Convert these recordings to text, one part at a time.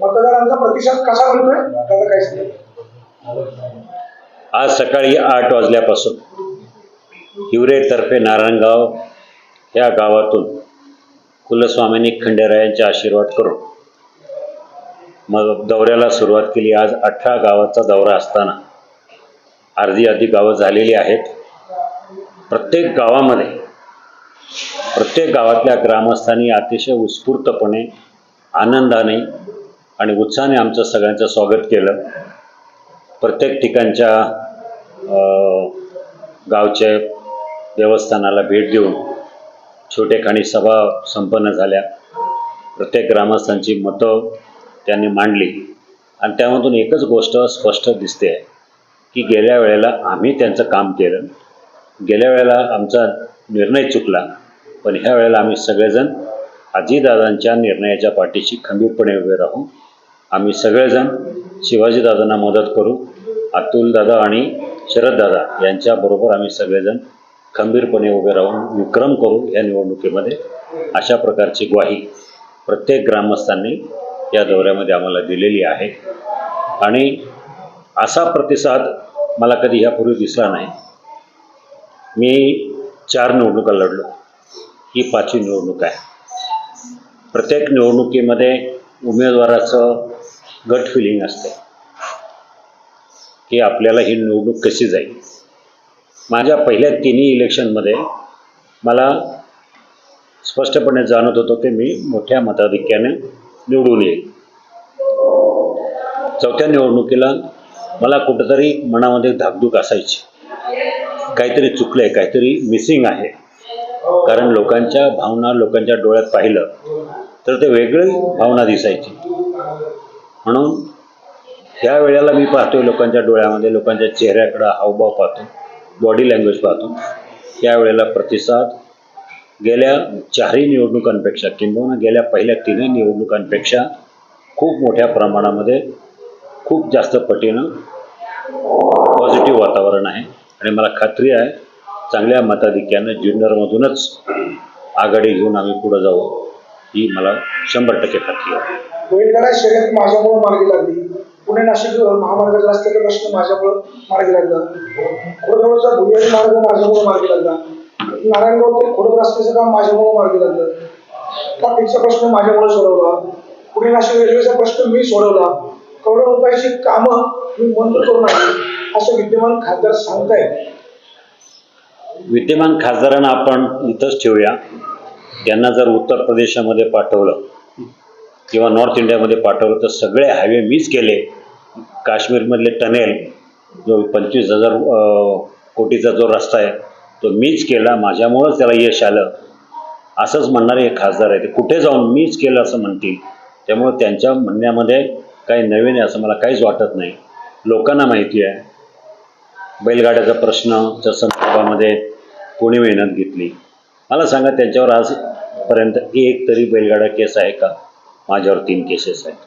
मतदारांचा प्रतिसाद कसा मिळतोय? काहीच नाही आज सकाळी आठ वाजल्यापासून हिवरेतर्फे नारायणगाव या गावातून कुलस्वामींनी खंडेरायांचा आशीर्वाद करून मग दौऱ्याला सुरुवात केली. आज अठरा गावाचा दौरा असताना अर्धी अर्धी गावं झालेली आहेत. प्रत्येक गावामध्ये प्रत्येक गावातल्या ग्रामस्थांनी अतिशय उत्स्फूर्तपणे आनंदाने आणि उत्साहाने आमचं सगळ्यांचं स्वागत केलं. प्रत्येक ठिकाणच्या गावचे गावच्या देवस्थानाला भेट देऊन छोटेखानी सभा संपन्न झाल्या. प्रत्येक ग्रामस्थांची मतं त्यांनी मांडली. आणि त्यामधून एकच गोष्ट स्पष्ट दिसते आहे. की गेल्या वेळेला आम्ही त्यांचं काम केलं. गेल्या वेळेला आमचा निर्णय चुकला. पण ह्या वेळेला आम्ही सगळेजण आजीदादांच्या निर्णयाच्या पाठीशी खंबीरपणे उभे राहू आम्ही सगळेजण शिवाजीदादांना मदत करू. अतुलदादा आणि शरददादा यांच्याबरोबर आम्ही सगळेजण खंबीरपणे उभे राहून विक्रम करू या निवडणुकीमध्ये अशा प्रकारची ग्वाही प्रत्येक ग्रामस्थांनी या दौऱ्यामध्ये आम्हाला दिलेली आहे. आणि असा प्रतिसाद मला कधी यापूर्वी दिसला नाही. मी चार निवडणुका लढलो. ही पाचवी निवडणूक आहे. प्रत्येक निवडणुकीमध्ये उमेदवाराचं गट फिलिंग असते. की आपल्याला ही निवडणूक कशी जाईल. माझ्या पहिल्या तिन्ही इलेक्शनमध्ये मला स्पष्टपणे जाणत होतो की मी मोठ्या मताधिक्याने निवडून येईल. चौथ्या निवडणुकीला मला कुठंतरी मनामध्ये धाकधूक असायची. काहीतरी चुकलं आहे काहीतरी मिसिंग आहे. कारण लोकांच्या भावना लोकांच्या डोळ्यात पाहिलं तर ते वेगळी भावना दिसायची. म्हणून ह्या वेळेला मी पाहतोय लोकांच्या डोळ्यामध्ये लोकांच्या चेहऱ्याकडं हावभाव पाहतो बॉडी लँग्वेज पाहतो. या वेळेला प्रतिसाद गेल्या चारही निवडणुकांपेक्षा किंबहुना गेल्या पहिल्या तिन्ही निवडणुकांपेक्षा खूप मोठ्या प्रमाणामध्ये खूप जास्त पटीनं पॉझिटिव्ह वातावरण आहे. आणि मला खात्री आहे चांगल्या मताधिक्यानं जुन्नरमधूनच आघाडी घेऊन आम्ही पुढं जाऊ ही मला शंभर टक्के खात्री आहे. बैलगाडा शर्यत माझ्यामुळे मार्गी लागली. पुणे नाशिक महामार्गाचा रस्त्याचा प्रश्न माझ्यामुळे मार्गी लागला. खोडगावचा भुयारी मार्ग माझ्यामुळे मार्गी लागला. नारायणगाव ते खोडद रस्त्याचं काम माझ्यामुळे मार्गी लागलं. ट्रॅफिकचा प्रश्न माझ्यामुळे सोडवला. पुणे नाशिक रेल्वेचा प्रश्न मी सोडवला. करोडो रुपयाची कामं मी मंजूर करून असं विद्यमान खासदार सांगतायत विद्यमान खासदारांना आपण इथंच ठेवूया. त्यांना जर उत्तर प्रदेशामध्ये पाठवलं किंवा नॉर्थ इंडियामध्ये पाठवलं तर सगळे हायवे मीच केले. काश्मीरमधले टनेल जो पंचवीस हजार कोटीचा जो रस्ता आहे तो मीच केला. माझ्यामुळंच त्याला यश आलं. असंच म्हणणारे हे खासदार आहे ते कुठे जाऊन मीच केलं असं म्हणतील? त्यामुळे त्यांच्या म्हणण्यामध्ये काही नवीन आहे असं मला काहीच वाटत नाही. लोकांना माहिती आहे. बैलगाड्याचा प्रश्नच्या संदर्भामध्ये कोणी मेहनत घेतली? मला सांगा त्यांच्यावर आजपर्यंत एक तरी बैलगाडा केस आहे का? माझ्यावर तीन केसेस आहेत.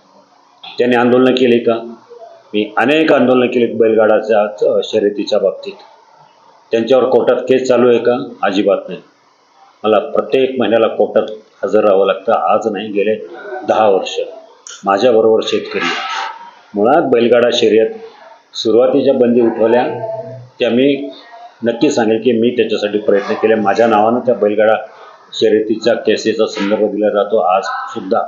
त्यांनी आंदोलनं केली का? मी अनेक आंदोलनं केली बैलगाडाच्या शर्यतीच्या बाबतीत. त्यांच्यावर कोर्टात केस चालू आहे का? अजिबात नाही. मला प्रत्येक महिन्याला कोर्टात हजर राहावं लागतं. आज नाही गेले दहा वर्ष. माझ्याबरोबर शेतकरी मुळात बैलगाडा शर्यत सुरुवातीच्या बंदी उठवल्या. त्या मी नक्की सांगेल की मी त्याच्यासाठी प्रयत्न केले. माझ्या नावानं त्या बैलगाडा शर्यतीच्या केसेचा संदर्भ दिला जातो. आज सुद्धा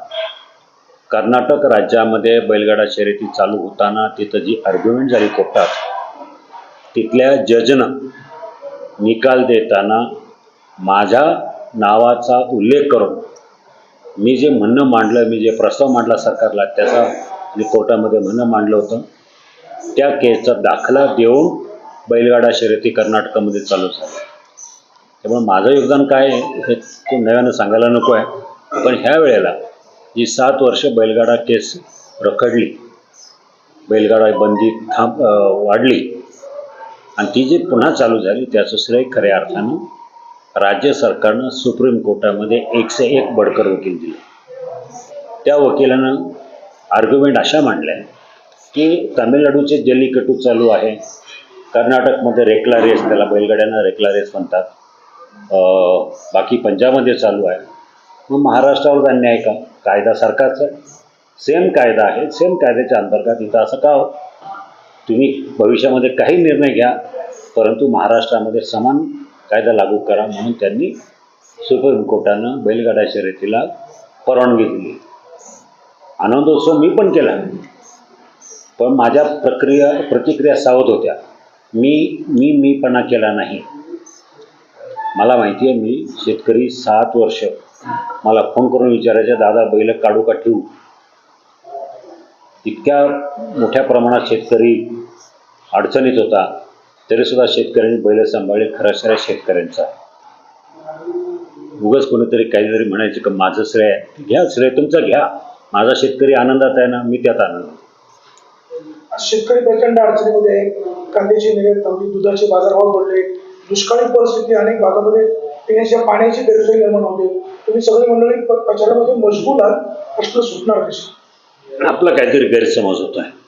कर्नाटक राज्यामध्ये बैलगाडा शर्यती चालू होताना तिथं जी आर्ग्युमेंट झाली कोर्टात तिथल्या जजनं निकाल देताना माझ्या नावाचा उल्लेख करून मी जे म्हणणं मांडलं मी जे प्रस्ताव मांडला सरकारला त्याचा मी कोर्टामध्ये म्हणणं मांडलं होतं. त्या केसचा दाखला देऊन बैलगाडा शर्यती कर्नाटकामध्ये चालू झाली. त्यामुळे माझं योगदान काय आहे हे कोण नव्यानं सांगायला नको आहे. पण ह्या वेळेला जी सात वर्ष बैलगाडा केस रखडली बैलगाडा बंदी थांब वाढली आणि ती जी पुन्हा चालू झाली त्याचं श्रेय खऱ्या अर्थानं राज्य सरकारनं सुप्रीम कोर्टामध्ये एकशे एक बडकर वकील दिले. त्या वकिलानं आर्ग्युमेंट अशा मांडल्या की तामिळनाडूचे जल्लीकट्टू चालू आहे. कर्नाटकमध्ये रेकला रेस त्याला बैलगाड्यांना रेकला रेस म्हणतात बाकी पंजाबमध्ये चालू आहे. मग महाराष्ट्रावर अन्याय का? कायदा सरकारचा. सेम कायदा आहे. सेम कायद्याच्या अंतर्गत इथं असं का हो? तुम्ही भविष्यामध्ये काही निर्णय घ्या परंतु महाराष्ट्रामध्ये समान कायदा लागू करा म्हणून त्यांनी सुप्रीम कोर्टानं बैलगाडा शर्यतीला परवानगी दिली. आनंदोत्सव मी पण केला. पण माझ्या प्रक्रिया प्रतिक्रिया सावध होत्या. मी मी मीपणा केला नाही. मला माहिती आहे मी शेतकरी सात वर्ष. मला फोन करून विचारायचे दादा बैल काढू का ठेवू? इतक्या मोठ्या प्रमाणात शेतकरी अडचणीत होता. तरीसुद्धा शेतकऱ्यांनी बैल सांभाळले खऱ्या खऱ्या शेतकऱ्यांचा. उगाच कोणीतरी काहीतरी म्हणायचे का माझं श्रेय. घ्या श्रेय तुमचं घ्या. माझा शेतकरी आनंदात आहे ना मी त्यात आनंद शेतकरी प्रचंड अडचणीमध्ये आहे. कांद्याची निर्यात थांबली दुधाचे बाजारभाव वाढले दुष्काळी परिस्थिती अनेक भागामध्ये पिण्याच्या पाण्याची गैरसोय निर्माण होते. तुम्ही सगळी मंडळी प्रचारामध्ये मजबूत आहात. प्रश्न सुटणार आपला काहीतरी गैरसमज होत आहे.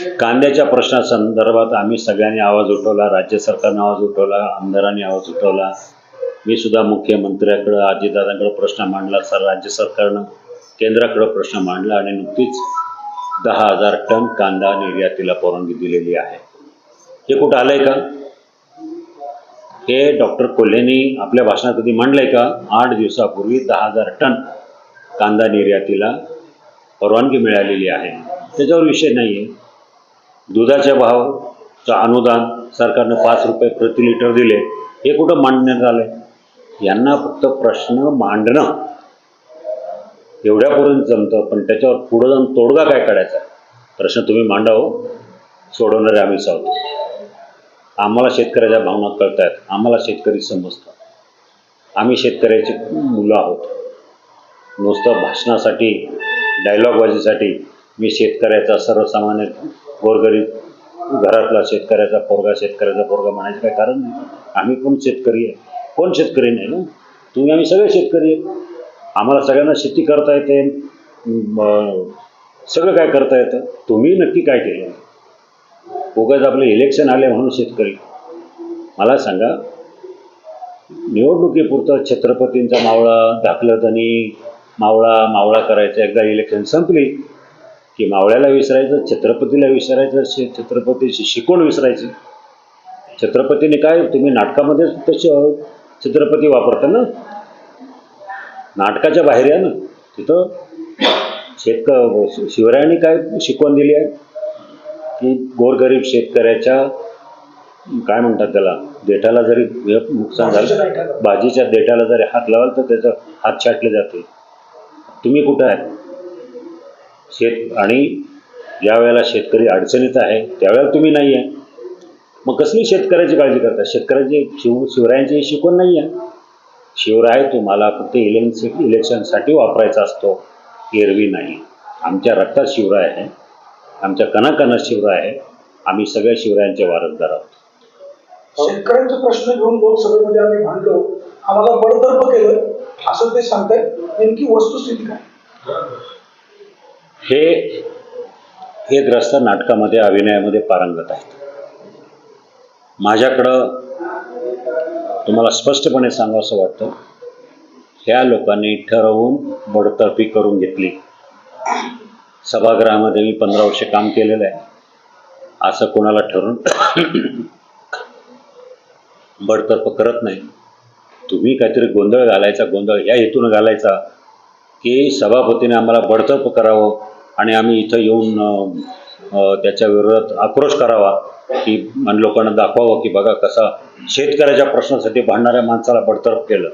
कांद्याच्या प्रश्नासंदर्भात आम्ही सगळ्यांनी आवाज उठवला राज्य सरकारनं आवाज उठवला आमदारांनी आवाज उठवला. मी सुद्धा मुख्यमंत्र्याकडं अजितदादांकडे प्रश्न मांडला सर राज्य सरकारनं केंद्राकडं प्रश्न मांडला आणि नुकतीच दहा हजार टन कांदा निर्यातीला परवानगी दिलेली आहे. हे कुठं आलंय का? हे डॉक्टर कोल्हेनी आपल्या भाषणात कधी म्हणलंय का? आठ दिवसापूर्वी दहा हजार टन कांदा निर्यातीला परवानगी मिळालेली आहे. त्याच्यावर विषय नाही आहे दुधाच्या भावचं अनुदान सरकारनं पाच रुपये प्रति लिटर दिले हे कुठं मांडण्यात आलंय यांना फक्त प्रश्न मांडणं. एवढ्यापर्यंत जमतं पण त्याच्यावर पुढं जाऊन तोडगा काय काढायचा? प्रश्न तुम्ही मांडावं हो. सोडवणारे आम्ही आहोत आम्हाला शेतकऱ्याच्या भावना कळत आहेत आम्हाला शेतकरी समजतात. आम्ही शेतकऱ्याची मुलं आहोत. नुसतं भाषणासाठी डायलॉगबाजीसाठी मी शेतकऱ्याचा सर्वसामान्य गोरगरीब घरातला शेतकऱ्याचा पोरगा शेतकऱ्याचा पोरगा म्हणायचं काही कारण नाही. आम्ही पण शेतकरी आहे? कोण शेतकरी नाही ना? तुम्ही आम्ही सगळे शेतकरी आहे. आम्हाला सगळ्यांना शेती करता येते. सगळं काय करता येतं? तुम्ही नक्की काय केलं? उगाच आपले इलेक्शन आले म्हणून शेतकरी. मला सांगा निवडणुकीपुरतं छत्रपतींचा मावळा धाकलं धनी मावळा मावळा करायचा एकदा इलेक्शन संपली की मावळ्याला विसरायचं छत्रपतीला विसरायचं शे- छत्रपतीची शिकवण विसरायची. छत्रपतीने काय तुम्ही नाटकामध्ये तसे छत्रपती वापरता ना? नाटकाच्या बाहेर या ना. तिथं शेतक शिवरायांनी काय शिकवण दिली आहे? की गोरगरीब शेतकऱ्याच्या काय म्हणतात त्याला देठाला जरी नुकसान झालं. भाजीच्या देठाला जरी हात लावाल तर त्याचं हात छाटले जाते. तुम्ही कुठं आहे? शेत आणि ज्या वेळेला शेतकरी अडचणीत आहे त्यावेळेला तुम्ही नाही आहे मग कसली शेतकऱ्याची काळजी करता? शेतकऱ्याची शिव शिवरायांची शिकवण नाही आहे शिवराय तुम्हाला फक्त इलेक्शन इलेक्शनसाठी वापरायचा असतो. एरवी नाही. आमच्या रक्तात शिवराय आहे. आमच्या कणाकणात शिवराय आहे. आम्ही सगळ्या शिवरायांचे वारसदार आहोत. शेतकऱ्यांचे प्रश्न घेऊन लोकसभेमध्ये आम्ही भांडलो. आम्हाला बडतर्फ केलं. असं ते सांगतायत. नेमकी वस्तुस्थिती काय? हे हे ग्रस्त नाटकामध्ये अभिनयामध्ये पारंगत आहेत. माझ्याकडं तुम्हाला स्पष्टपणे सांगावं असं वाटतं ह्या लोकांनी ठरवून बडतर्फी करून घेतली. सभागृहामध्ये मी पंधरा वर्ष काम केलेलं आहे. असं कोणाला ठरवून बडतर्फ करत नाही. तुम्ही काहीतरी गोंधळ घालायचा गोंधळ या हेतून घालायचा की सभापतीने आम्हाला बडतर्फ करावं आणि आम्ही इथं येऊन त्याच्या विरोधात आक्रोश करावा की लोकांना दाखवावं की बघा कसा शेतकऱ्याच्या प्रश्नासाठी भांडणाऱ्या माणसाला बडतर्फ केलं.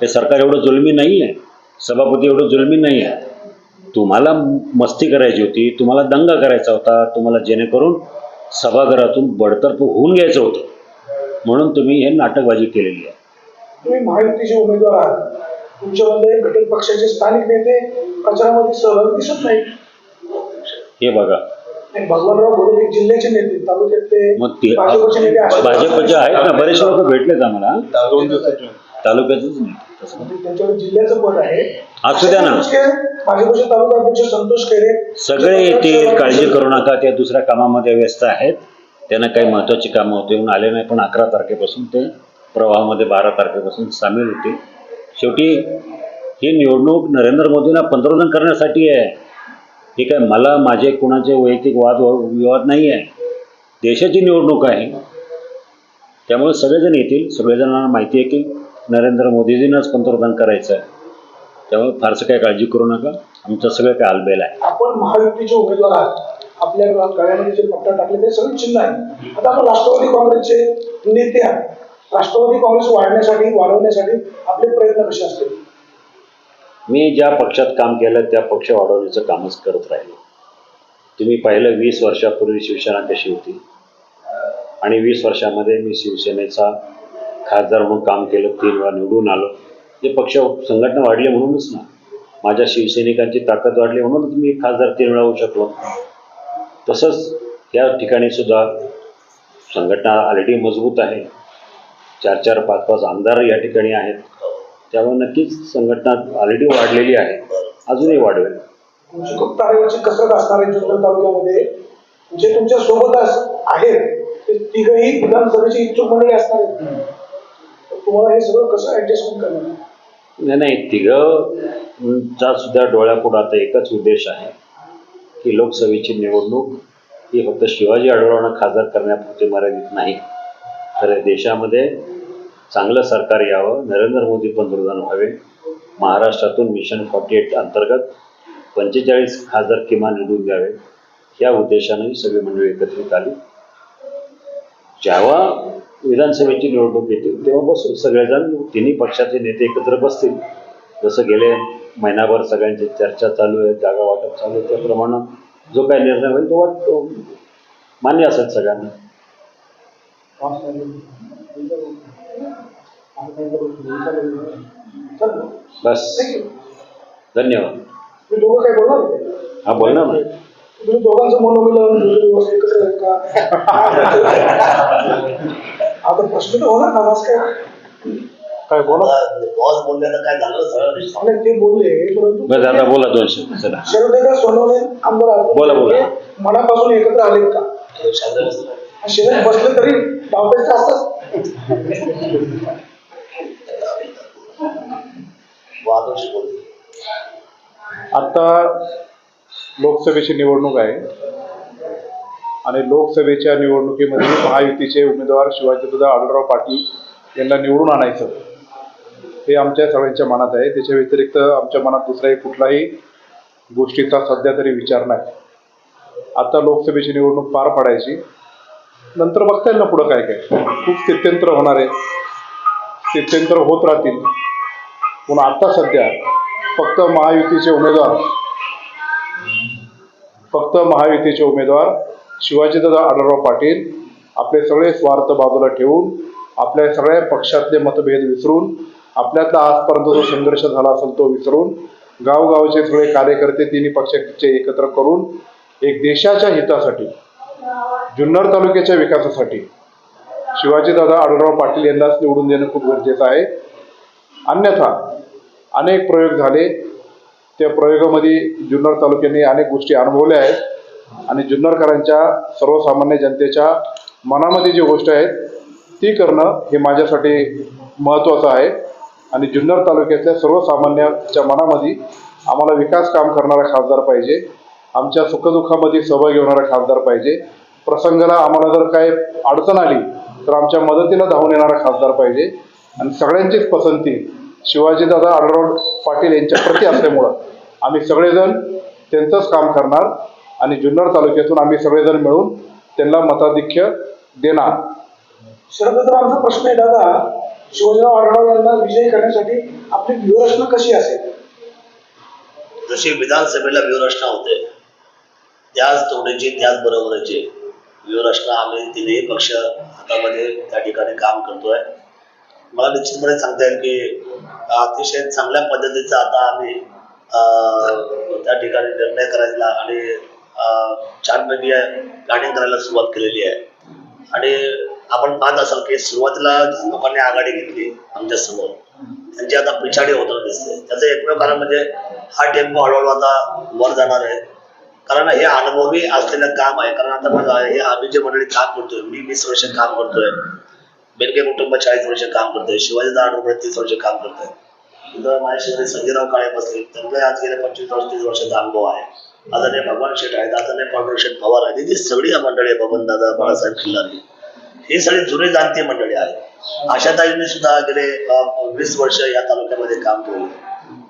हे सरकार एवढं जुलमी नाही आहे सभापती एवढं जुलमी नाही आहे तुम्हाला मस्ती करायची होती तुम्हाला दंगा करायचा होता तुम्हाला जेणेकरून सभागृहातून बडतर्फ होऊन घ्यायचं होतं. म्हणून तुम्ही हे नाटकबाजी केलेली आहे. तुम्ही महायुतीचे उमेदवार आहात. तुमच्यामध्ये घटक पक्षाचे स्थानिक नेते प्रचारामध्ये सहभागी दिसत नाही हे बघा. भगवानराव घोडे एक जिल्ह्याचे नेते तालुक्यातले मग ते भाजपचे नेते असे भाजपचे आहेत ना बरेचसे लोक भेटलेत आम्हाला. दोन दिवसाची. तालुक्यातच नाही. तसं. म्हणजे त्यांच्याकडे जिल्ह्याचं पद आहे. असू द्या ना. भाजपचे तालुका अध्यक्ष संतोष खैरे. सगळे येतील काळजी करू नका ते दुसऱ्या कामामध्ये व्यस्त आहेत. त्यांना काही महत्त्वाची कामं होती म्हणून आले नाही पण अकरा तारखेपासून ते प्रवाहामध्ये बारा तारखेपासून सामील होतील. शेवटी ही निवडणूक नरेंद्र मोदींना पंतप्रधान करण्यासाठी आहे. ठीक आहे मला माझे कुणाचे वैयक्तिक वाद विवाद नाही आहे. देशाची निवडणूक आहे. त्यामुळे सगळेजण येतील सगळेजणांना माहिती आहे की नरेंद्र मोदीजींनाच पंतप्रधान करायचं आहे. त्यामुळे फारसं काही काळजी करू नका. आमचं सगळं काय आलबेल आहे. आपण महायुतीचे उमेदवार आहात. आपल्या गळ्यामध्ये जे पट्टा टाकले ते सगळे चिन्ह आहे आता आपण राष्ट्रवादी काँग्रेसचे नेते आहात. राष्ट्रवादी काँग्रेस वाढण्यासाठी वाढवण्यासाठी आपले प्रयत्न कसे असतील? मी ज्या पक्षात काम केलं त्या पक्ष वाढवण्याचं कामच करत राहिलो. तुम्ही पाहिलं वीस वर्षापूर्वी शिवसेना कशी होती. आणि वीस वर्षामध्ये मी शिवसेनेचा खासदार म्हणून काम केलं तीन वेळा निवडून आलो. ते पक्ष संघटना वाढली म्हणूनच ना. माझ्या शिवसैनिकांची ताकद वाढली म्हणूनच मी खासदार तीन वेळा होऊ शकलो. तसंच या ठिकाणी सुद्धा संघटना ऑलरेडी मजबूत आहे. चार चार पाच पाच आमदार या ठिकाणी आहेत. त्यामुळे नक्कीच संघटना ऑलरेडी वाढलेली आहे. अजूनही वाढवेल. तुमची खूप तारेवरची कसरत असणार आहे जुन्नर तालुक्यामध्ये. जे तुमच्यासोबत आहेत ते तिघही विधानसभेची इच्छुक मंडळी असणार आहेत. तुम्हाला हे सगळं कसं ऍडजस्टमेंट करणार? नाही नाही तिघंचा सुद्धा डोळ्यापुढं आता एकच उद्देश आहे की लोकसभेची निवडणूक ही फक्त शिवाजी आढळरावांना खासदार करण्यापुरती मर्यादित नाही. तर देशामध्ये चांगलं सरकार यावं. नरेंद्र मोदी पंतप्रधान व्हावे. महाराष्ट्रातून मिशन फॉर्टी एट अंतर्गत पंचेचाळीस खासदार किमान निवडून द्यावे. या उद्देशाने सगळी मंडळी एकत्रित आली. जेव्हा विधानसभेची निवडणूक येतील तेव्हा बसून सगळेजण तिन्ही पक्षाचे नेते एकत्र बसतील. जसं गेले महिनाभर सगळ्यांची चर्चा चालू आहे जागा वाटप चालू आहे त्याप्रमाणे जो काही निर्णय होईल तो वाटतो. मान्य असेल सगळ्यांना. बस. धन्यवाद. तुम्ही दोघं काय बोलणार होते? हा बोलणार ना. तुम्ही दोघांचं मनोमिलन का? आता प्रश्न तर होणार ना आज काय? काय बोला? बॉस बोलल्यानं काय झालं? आणि ते बोलले परंतु बस आता बोला दोन शब्द चला. शरदेकर सोनवणे आमदार बोला, बोला. मनापासून एकत्र आलेत का? शिवाय बसलं तरी डावपेच असतात आता लोकसभेची निवडणूक आहे. आणि लोकसभेच्या निवडणुकीमध्ये महायुतीचे उमेदवार शिवाजीदादा आढळराव पाटील यांना निवडून आणायचं. हे आमच्या सगळ्यांच्या मनात आहे. त्याच्या व्यतिरिक्त आमच्या मनात दुसराही कुठलाही गोष्टीचा सध्या तरी विचार नाही. आता लोकसभेची निवडणूक पार पाडायची. नंतर बघता येईल ना पुढं काय काय. खूप स्थित्यंतर होणार आहे. स्थित्यंतर होत राहतील. पण आता सध्या फक्त महायुतीचे उमेदवार फक्त महायुतीचे उमेदवार शिवाजीदादा आढळराव पाटील आपले सगळे स्वार्थ बाजूला ठेवून आपल्या सगळ्या पक्षातले मतभेद विसरून आपल्यातला आजपर्यंत जो संघर्ष झाला असेल तो विसरून गावगावचे सगळे कार्यकर्ते तिन्ही पक्षाचे एकत्र करून एक देशाच्या हितासाठी जुन्नर तालुक्याच्या विकासासाठी. शिवाजीदादा आढळराव पाटील यांनाच निवडून देणं खूप गरजेचं आहे. अन्यथा अनेक प्रयोग झाले. त्या प्रयोगामध्ये जुन्नर तालुक्याने अनेक गोष्टी अनुभवल्या आहेत. आणि जुन्नरकरांच्या सर्वसामान्य जनतेच्या मनामध्ये जी गोष्ट आहे ती करणं हे माझ्यासाठी महत्त्वाचं आहे. आणि जुन्नर तालुक्यातल्या सर्वसामान्याच्या मनामध्ये आम्हाला विकास काम करणारा खासदार पाहिजे. आमच्या सुखदुःखामध्ये सहभागी होणारा खासदार पाहिजे. प्रसंगाला आम्हाला जर काय अडचण आली तर आमच्या मदतीला धावून येणारा खासदार पाहिजे. आणि सगळ्यांचीच पसंती शिवाजीदादा आढळराव पाटील यांच्या प्रती असल्यामुळं आम्ही सगळेजण त्यांचंच काम करणार आणि जुन्नर तालुक्यातून आम्ही सगळेजण मिळून त्यांना मताधिक्य देणार. शरद आमचा प्रश्न आहे दादा शिवजीराव आढळराव यांना विजयी करण्यासाठी आपली व्यूहरचना कशी असेल? जशी विधानसभेला व्यूहरचना होते त्याच तोडीचे त्याच बरोबरीची. व्यूहरचना आम्ही तिन्ही पक्ष हातामध्ये त्या ठिकाणी काम करतोय. मला निश्चितपणे सांगता येईल की अतिशय चांगल्या पद्धतीचा आता आम्ही त्या ठिकाणी निर्णय करायला आणि छानपैकी प्लॅनिंग करायला सुरुवात केलेली आहे. आणि आपण पाहत असाल की सुरुवातीला लोकांनी आघाडी घेतली आमच्यासमोर. त्यांची आता पिछाडी होताना दिसते. त्याचं एकमेव कारण म्हणजे हा टेम्पो हळूहळू आता वर जाणार आहे. कारण हे अनुभवी असलेलं काम आहे. कारण आता बघा हे आम्ही जे मंडळी काम करतोय. मी वीस वर्ष काम करतोय. बेलके कुटुंब चाळीस वर्ष काम करतोय. शिवाजी दादा तीस वर्ष काम करतोय. माझ्या शेजारी संजयराव काळे बसले. त्यांना आज गेल्या पंचवीस वर्ष तीस वर्षाचा अनुभव आहे. आदरणीय भगवान शेठ आहेत. आदरणीय पांडुर शेठ पवार आहेत. ही सगळी मंडळी आहे बबन दादा बाळासाहेब खिल्लारी. ही सगळी जुनी जाणती मंडळी आहेत. आशाताईंनी सुद्धा गेले वीस वर्ष या तालुक्यामध्ये काम केलं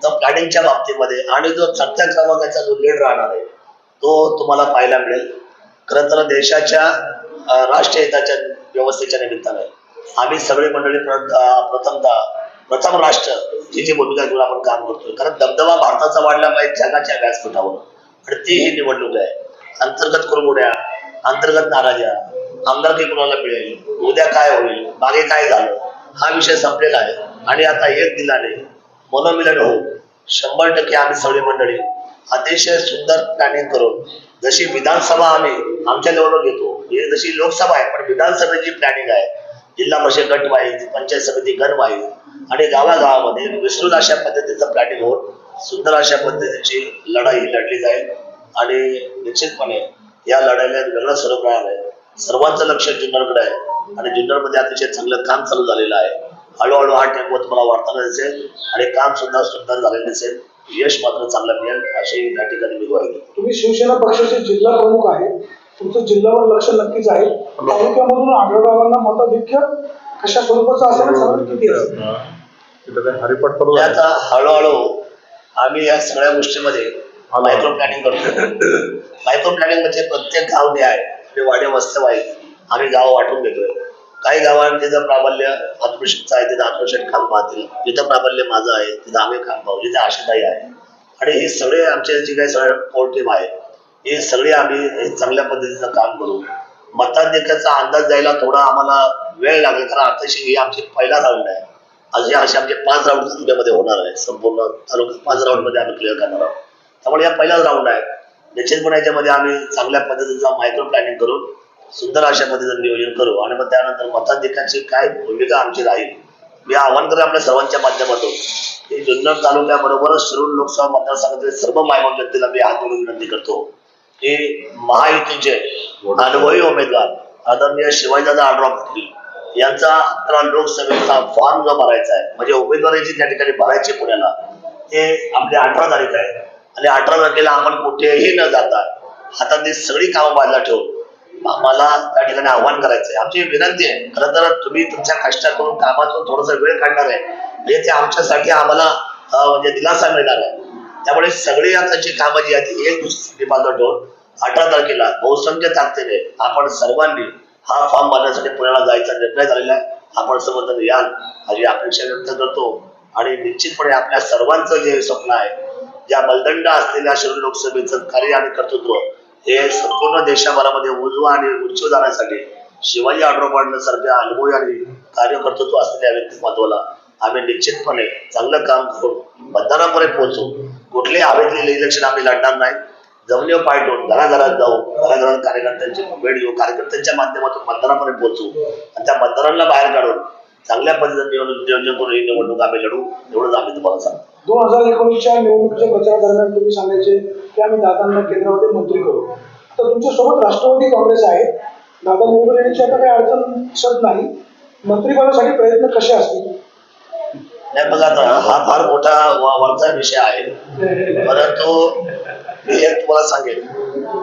तर प्लॅनिंगच्या बाबतीमध्ये आणि जो चढत्या क्रमांकाचा जो लीड राहणार आहे तो तुम्हाला पाहायला मिळेल. खरं तर देशाच्या राष्ट्रीय हिताच्या व्यवस्थेच्या निमित्ताने. आम्ही सगळे मंडळी प्रथमतः प्रथम राष्ट्र ही जी भूमिका घेऊन आपण काम करतोय. कारण दबदबा भारताचा वाढला पाहिजे जगाच्या व्यासपीठावर. आणि ती ही निवडणूक आहे. अंतर्गत कुरमुड्या अंतर्गत नाराज्या आमदारकी कुणाला मिळेल? उद्या काय होईल? मागे काय झालं? हा विषय संपलेला आहे. आणि आता एक दिलाने मनोमिलन हो शंभर टक्के आम्ही सगळी मंडळी अतिशय सुंदर प्लॅनिंग करून जशी विधानसभा आम्ही आमच्या लेवलवर घेतो ही जशी लोकसभा आहे पण विधानसभेची प्लॅनिंग आहे. जिल्हा परिषद गट वाईज पंचायत समिती गण वाईज आणि गावागावामध्ये विस्तृत अशा पद्धतीचं प्लॅनिंग होऊन सुंदर अशा पद्धतीची लढाई ही लढली जाईल. आणि निश्चितपणे या लढाईला वेगळं स्वरूप राहणार आहे. सर्वांचं लक्ष जुन्नरकडे आहे. आणि जुन्नरमध्ये अतिशय चांगलं काम चालू झालेलं आहे. हळूहळू हा टेम्पो तुम्हाला वाढताना दिसेल. आणि काम सुद्धा सुंदर झालेलं दिसेल. यश मात्र चांगलं मिळेल अशी या ठिकाणी मी ग्वाही देतो. तुम्ही शिवसेना पक्षाचे जिल्हा प्रमुख आहे. तुमचं जिल्ह्यावर लक्ष नक्कीच आहे. तालुक्यामधून आढळरावांना मताधिक्य कशा स्वरूपाचं असेल? आणि साधारण किती असेल तिथं काय हरिपाठ करू आता हळूहळू आम्ही या सगळ्या गोष्टीमध्ये मायक्रो प्लॅनिंग करतो मायक्रो प्लॅनिंग म्हणजे प्रत्येक गाव जे आहे ते वाडे वस्त्या आहे आम्ही गाव वाटून घेतोय काही गावांचे जर प्राबल्य आत्मशेतचं आहे तिथं आत्मशेट खाम पाहतील. जिथं प्राबल्य माझं आहे तिथं आम्ही खाम पाहू. जिथे आशाताई आहे. आणि हे सगळे आमचे जे काही सगळे कोर टीम आहे हे सगळे आम्ही चांगल्या पद्धतीचं काम करू. मताधिक्याचा अंदाज द्यायला थोडा आम्हाला वेळ लागेल कारण आताशी ही आमची पहिला राऊंड आहे. आज हे असे आमचे पाच राऊंड तुमच्यामध्ये होणार आहे. संपूर्ण तालुका पाच राऊंडमध्ये आम्ही क्लिअर करणार आहोत. त्यामुळे या पहिलाच राऊंड आहे. निश्चितपणे याच्यामध्ये आम्ही चांगल्या पद्धतीचा मायक्रो प्लॅनिंग करून सुंदर अशा पद्धतीचं नियोजन करू आणि मग त्यानंतर मताधिकाची काय भूमिका आमची राहील मी आव्हान करेन आपल्या सर्वांच्या माध्यमातून की जुन्नर तालुक्याबरोबरच शिरूर लोकसभा मतदारसंघातील सर्व मायबाप जनतेला मी हात जोडून विनंती करतो. की महायुतीचे अनुभवी उमेदवार आदरणीय शिवाजीदादा आडराव पाटील यांचा अकरा लोकसभेचा फॉर्म जो भरायचा आहे म्हणजे उमेदवारीची त्या ठिकाणी भरायची पुण्याला ते आपली अठरा तारीख आहे. आणि अठरा तारखेला आपण कुठेही न जाता हातातली सगळी कामं बाजूला ठेवून आम्हाला त्या ठिकाणी आव्हान करायचं आहे आमची विनंती आहे खरं तर तुम्ही तुमच्या कष्टाकडून कामातून थोडासा वेळ काढणार आहे. हे ते आमच्यासाठी आम्हाला म्हणजे दिलासा मिळणार आहे. त्यामुळे सगळी आताची कामं जी आहेत ती एक दुसरी बाजूला ठेवून अठरा तारखेला बहुसंख्य ताकदीने आपण सर्वांनी हा फॉर्म भरण्यासाठी पुण्याला जायचा निर्णय झालेला आहे. आपण सर्वजण याल अशी अपेक्षा व्यक्त करतो. आणि निश्चितपणे आपल्या सर्वांचं जे स्वप्न आहे ज्या बलदंड असलेल्या शिरूर लोकसभेचं कार्य आणि कर्तृत्व हे संपूर्ण देशभरामध्ये उजवा आणि उच्च जाण्यासाठी शिवाजी आढळराव पाडण्यासारख्या सारख्या अनुभवी आणि कार्यकर्तृत्व असलेल्या व्यक्तिमत्वाला आम्ही निश्चितपणे चांगलं काम करून मतदानापर्यंत पोहोचू. कुठलेही हवेतले इलेक्शन आम्ही लढणार नाही. जमिनीवर पाय ठेवून घराघरात जाऊ घराघरात कार्यकर्त्यांची भेट घेऊ कार्यकर्त्यांच्या माध्यमातून मतदानापर्यंत पोहोचू आणि त्या मतदारांना बाहेर काढून चांगल्या पद्धतीने करून ही निवडणूक आम्ही लढू. एवढंच आम्ही तुम्हाला सांगतो. दोन हजार एकोणीसच्या निवडणुकीच्या प्रचारादरम्यान तुम्ही सांगायचे की आम्ही दादांना केंद्रामध्ये मंत्री करू. तर तुमच्यासोबत राष्ट्रवादी काँग्रेस आहे दादा निवडून येण्याची आता काही अडचण दिसत नाही. मंत्रिपदासाठी प्रयत्न कसे असतील? नाही बघा आता हा फार मोठा वरचा विषय आहे. परंतु मी एक तुम्हाला सांगेन.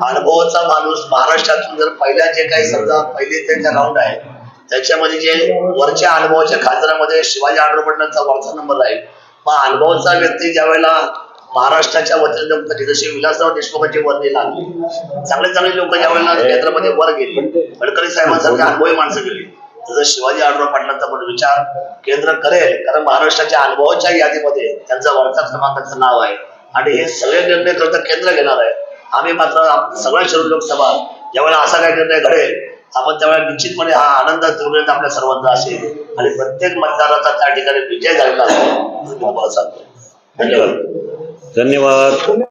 अनुभवाचा माणूस महाराष्ट्रातून जर पहिल्या जे काही समजा पहिली त्यांचा राऊंड आहे त्याच्यामध्ये जे वरच्या अनुभवाच्या खासदारामध्ये शिवाजी आढळपटणाचा वरचा नंबर राहील. मग अनुभवाचा व्यक्ती ज्या वेळेला महाराष्ट्राच्या वतीने जसे विलासराव देशमुखांची वर्णी लागली चांगले चांगले लोक ज्या वेळेला केंद्रामध्ये वर गेली. गडकरी साहेबांसारखे अनुभवी माणसं गेली. तसं शिवाजी आढळराव पाटलांचा पण विचार केंद्र करेल. कारण महाराष्ट्राच्या अनुभवाच्या यादीमध्ये त्यांचा वरचा क्रमांकाचं नाव आहे. आणि हे सगळे निर्णय करता केंद्र घेणार आहे. आम्ही मात्र सगळ्या शिरूर लोकसभा ज्यावेळेला असा काही निर्णय घडेल आपण त्यावेळेला निश्चितपणे हा आनंद तीव्रता आपल्या सर्वांचा असेल. आणि प्रत्येक मतदाराचा त्या ठिकाणी विजय झालेला असेल. धन्यवाद. धन्यवाद.